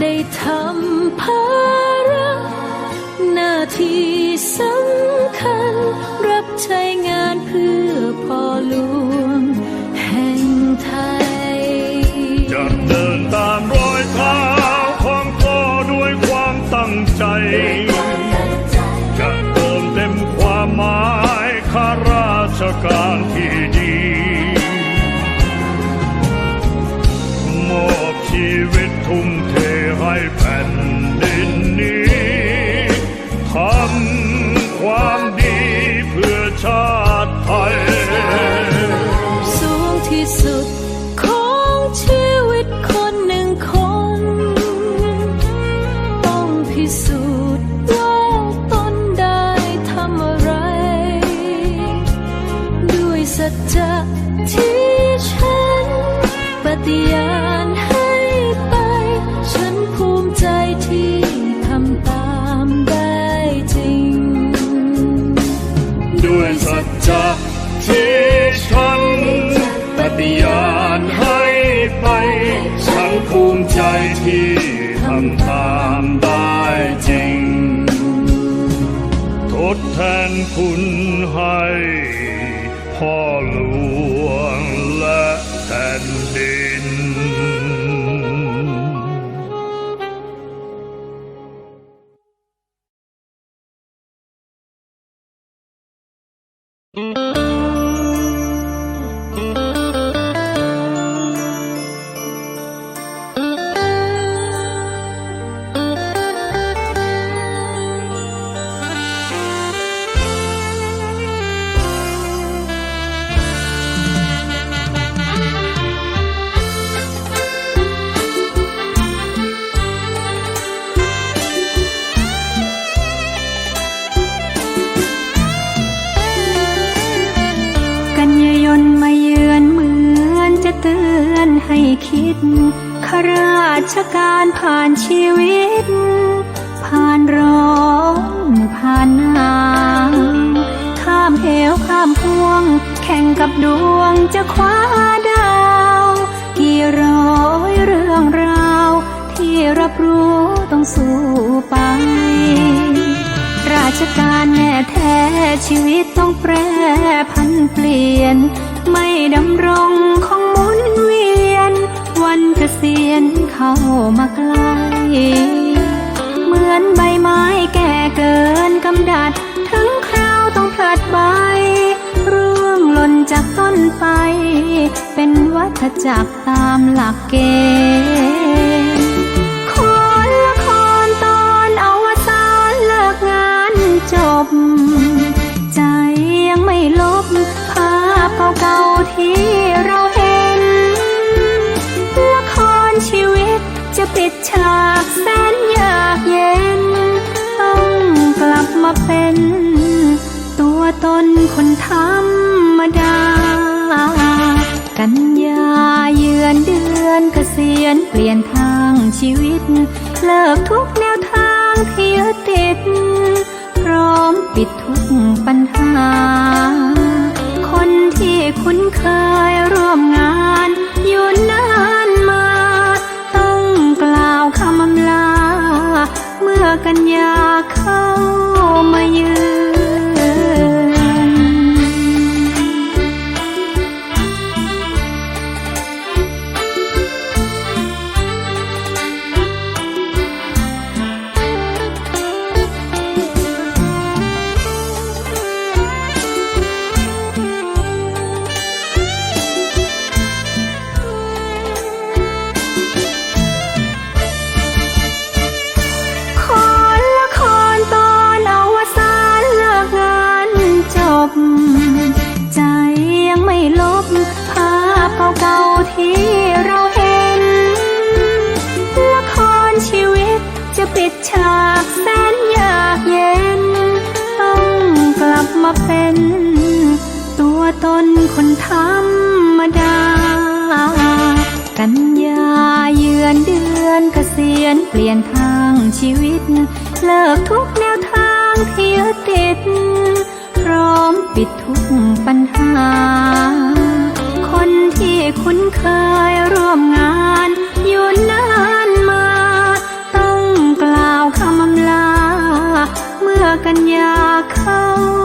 ได้ทำภาระหน้าที่สำคัญ รับใช้งานเพื่อพ่อ ฏิญาณให้ไป ฉันภูมิใจที่ทำตามได้จริง ด้วยสัจจะที่ฉันปฏิญาณให้ไป ฉันภูมิใจที่ทำตามได้จริง ทดแทนคุณให้พ่อหลวงและแผ่นดิน Música ราชการผ่านชีวิต ผ่านร้อนผ่านหนาวข้ามเหวข้ามพวง แข่งกับดวงจะคว้าดาว กี่ร้อยเรื่องราว ที่รับรู้ต้องสู้ไป ราชการแน่แท้ชีวิตต้องแปรพันเปลี่ยน ไม่ดำรงคงหมุนเวียน วันเกษียณเข้ามาใกล้เหมือนใบไม้แก่เกินกำดัด ถึงคราวต้องพลัดใบร่วงหล่นจากต้นไป เป็นวัฏจักรตามหลักเกณฑ์คนละครตอนอวสานเลิกงานจบิดฉากแสนยากเย็น ต้องกลับมาเป็น ตัวตนคนธรรมดา กันยาเยือนเดือนเกษียณเปลี่ยนทางชีวิต เลิกทุกแนวทางที่ยึดติด พร้อมปิดทุกปัญหา คนที่คุ้นเคยร่วมงานอยู่นาน ฉากแสนอยากเย็น ต้องกลับมาเป็น ตัวตนคนธรรมดา กันยาเยือนเดือนเกษียณเปลี่ยนทางชีวิต เลิกทุกแนวทางที่ยึดติด พร้อมปิดทุกปัญหา คนที่คุ้นเคยร่วมงาน 垭口